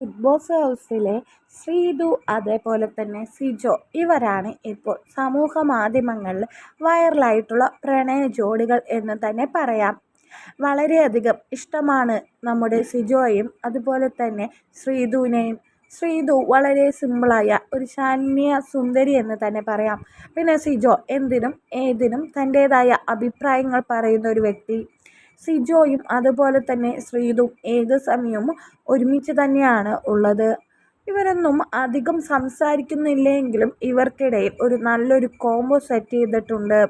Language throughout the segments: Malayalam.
ബിഗ് ബോസ് ഹൗസിലെ ശ്രീതു അതേപോലെ തന്നെ സിജോ ഇവരാണ് ഇപ്പോൾ സമൂഹ മാധ്യമങ്ങളിൽ വൈറലായിട്ടുള്ള പ്രണയ ജോഡികൾ എന്ന് തന്നെ പറയാം. വളരെയധികം ഇഷ്ടമാണ് നമ്മുടെ സിജോയും അതുപോലെ തന്നെ ശ്രീതുവിനെയും. ശ്രീതു വളരെ സിമ്പിളായ ഒരു ശാന്യ സുന്ദരി എന്ന് തന്നെ പറയാം. പിന്നെ സിജോ എന്തിനും ഏതിനും തന്റേതായ അഭിപ്രായങ്ങൾ പറയുന്ന ഒരു വ്യക്തി. സിജോയും അതുപോലെ തന്നെ ശ്രീതും ഏത് സമയവും ഒരുമിച്ച് തന്നെയാണ് ഉള്ളത്. ഇവരൊന്നും അധികം സംസാരിക്കുന്നില്ലെങ്കിലും ഇവർക്കിടയിൽ ഒരു നല്ലൊരു കോംബോ സെറ്റ് ചെയ്തിട്ടുണ്ട്.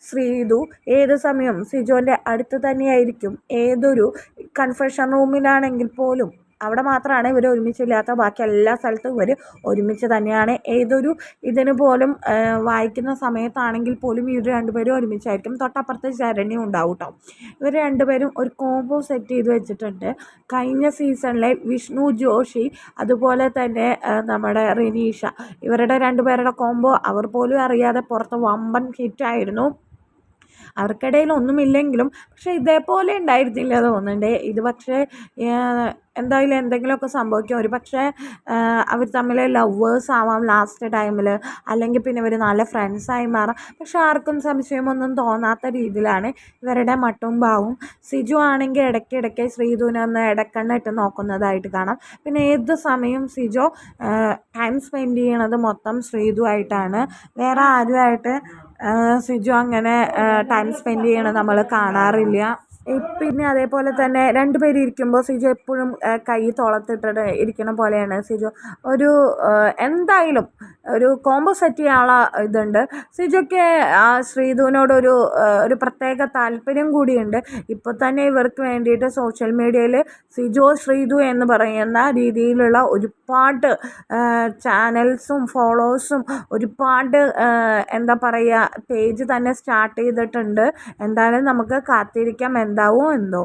ശ്രീതു ഏത് സമയം സിജോന്റെ അടുത്ത് തന്നെയായിരിക്കും. ഏതൊരു കൺഫെഷൻ റൂമിലാണെങ്കിൽ പോലും അവിടെ മാത്രമാണ് ഇവർ ഒരുമിച്ചില്ലാത്ത ബാക്കി എല്ലാ സ്ഥലത്തും ഇവർ ഒരുമിച്ച് തന്നെയാണ്. ഏതൊരു ഇതിന് പോലും വായിക്കുന്ന സമയത്താണെങ്കിൽ പോലും ഇവർ രണ്ടുപേരും ഒരുമിച്ചായിരിക്കും. തൊട്ടപ്പുറത്ത് ശരണ്യം ഉണ്ടാവും കേട്ടോ ഇവർ രണ്ടുപേരും ഒരു കോമ്പോ സെറ്റ് ചെയ്ത് വെച്ചിട്ടുണ്ട്. കഴിഞ്ഞ സീസണിലെ വിഷ്ണു ജോഷി അതുപോലെ തന്നെ നമ്മുടെ റിനീഷ. ഇവരുടെ രണ്ടുപേരുടെ കോമ്പോ അവർ പോലും അറിയാതെ പുറത്ത് വമ്പൻ ഹിറ്റായിരുന്നു. അവർക്കിടയിൽ ഒന്നുമില്ലെങ്കിലും പക്ഷേ ഇതേപോലെ ഉണ്ടായിരുന്നില്ല തോന്നുന്നുണ്ട്. ഇത് പക്ഷേ എന്തായാലും എന്തെങ്കിലുമൊക്കെ സംഭവിക്കും. ഒരു പക്ഷേ അവർ തമ്മിൽ ലവേഴ്സ് ആവാം ലാസ്റ്റ് ടൈമിൽ അല്ലെങ്കിൽ പിന്നെ ഇവർ നല്ല ഫ്രണ്ട്സായി മാറാം. പക്ഷെ ആർക്കും സംശയമൊന്നും തോന്നാത്ത രീതിയിലാണ് ഇവരുടെ മട്ടും ഭാവും. സിജു ആണെങ്കിൽ ഇടയ്ക്കിടയ്ക്ക് ശ്രീധുവിനെ ഒന്ന് ഇടക്കണ്ണിട്ട് നോക്കുന്നതായിട്ട് കാണാം. പിന്നെ ഏത് സമയം സിജോ ടൈം സ്പെൻഡ് ചെയ്യണത് മൊത്തം ശ്രീധു ആയിട്ടാണ്. വേറെ ആരുമായിട്ട് സിജു അങ്ങനെ ടൈം സ്പെൻഡ് ചെയ്യണത് നമ്മൾ കാണാറില്ല. പിന്നെ അതേപോലെ തന്നെ രണ്ടുപേരും ഇരിക്കുമ്പോൾ സിജു എപ്പോഴും കൈ തോളത്തിട്ടിട്ട് ഇരിക്കണ പോലെയാണ് സിജു. ഒരു എന്തായാലും ഒരു കോംബോ സെറ്റ് ചെയ്യാനുള്ള ഇതുണ്ട്. സിജുക്ക് ആ ശ്രീധുവിനോടൊരു ഒരു പ്രത്യേക താല്പര്യം കൂടിയുണ്ട്. ഇപ്പോൾ തന്നെ ഇവർക്ക് വേണ്ടിയിട്ട് സോഷ്യൽ മീഡിയയിൽ സിജോ ശ്രീധു എന്ന് പറയുന്ന രീതിയിലുള്ള ഒരുപാട് ചാനൽസും ഫോളോവേഴ്സും ഒരുപാട് എന്താ പറയുക പേജ് തന്നെ സ്റ്റാർട്ട് ചെയ്തിട്ടുണ്ട്. എന്തായാലും നമുക്ക് കാത്തിരിക്കാം. എന്താവും എന്തോ.